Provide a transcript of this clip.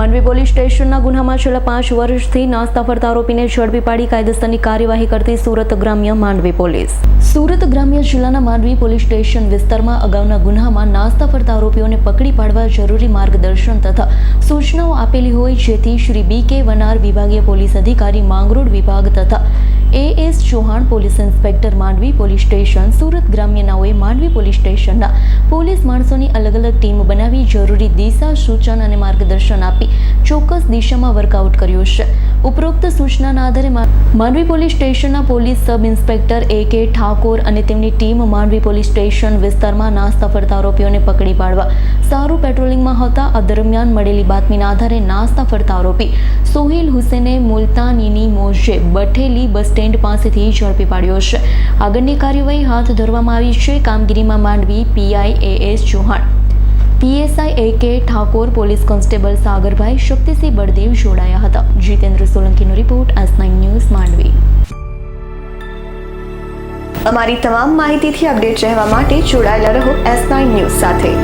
Mandvi police સ્ટેશનના ગુનામાં છેલ્લા પાંચ વર્ષથી નાસ્તા ફરતા આરોપીને ઝડપી પાડી કાયદેસરની કાર્યવાહી કરતી સુરત ગ્રામ્ય માંડવી પોલીસ. સુરત ગ્રામ્ય જિલ્લાના માંડવી પોલીસ સ્ટેશન વિસ્તારમાં અગાઉના ગુન્હામાં નાસ્તા ફરતા આરોપીઓને પકડી પાડવા જરૂરી માર્ગદર્શન તથા સૂચનાઓ આપેલી હોય જેથી શ્રી બી કે વનાર વિભાગીય પોલીસ અધિકારી માંગરોળ વિભાગ તથા A S Chauhan police inspector Mandvi police station, Surat ગ્રામ્યનાઓએ Mandvi police સ્ટેશનના પોલીસ માણસોની અલગ અલગ ટીમ બનાવી જરૂરી દિશા સૂચન અને માર્ગદર્શન આપી ચોક્કસ દિશામાં વર્કઆઉટ કર્યું છે. ઉપરોક્ત સૂચનાના આધારે માંડવી પોલીસ સ્ટેશનના police sub inspector A K Thakor અને તેમની ટીમ માંડવી પોલીસ સ્ટેશન વિસ્તારમાં નાસ્તા ફરતા આરોપીઓને પકડી પાડવા. સારું પેટ્રોલિંગમાં હતા. આ દરમિયાન મળેલી બાતમીના આધારે નાસ્તા ફરતા આરોપી સોહિલ હુસેને મુલતાનીની મોજે બઠેલી બસ સ્ટેન્ડ પાસેથી ઝડપી પાડ્યો છે. આગળની કાર્યવાહી હાથ ધરવામાં આવી છે. કામગીરીમાં Mandvi PI A S Chauhan. PSI A K Thakor police constable Sagarbhai Shaktisinh Baldev જોડાયા હતા. Jitendra સોલંકીનો report S nine news Mandvi. અમારી તમામ માહિતીથી અપડેટ રહેવા માટે જોડાયેલા રહો એસ નાઇન ન્યૂઝ સાથે.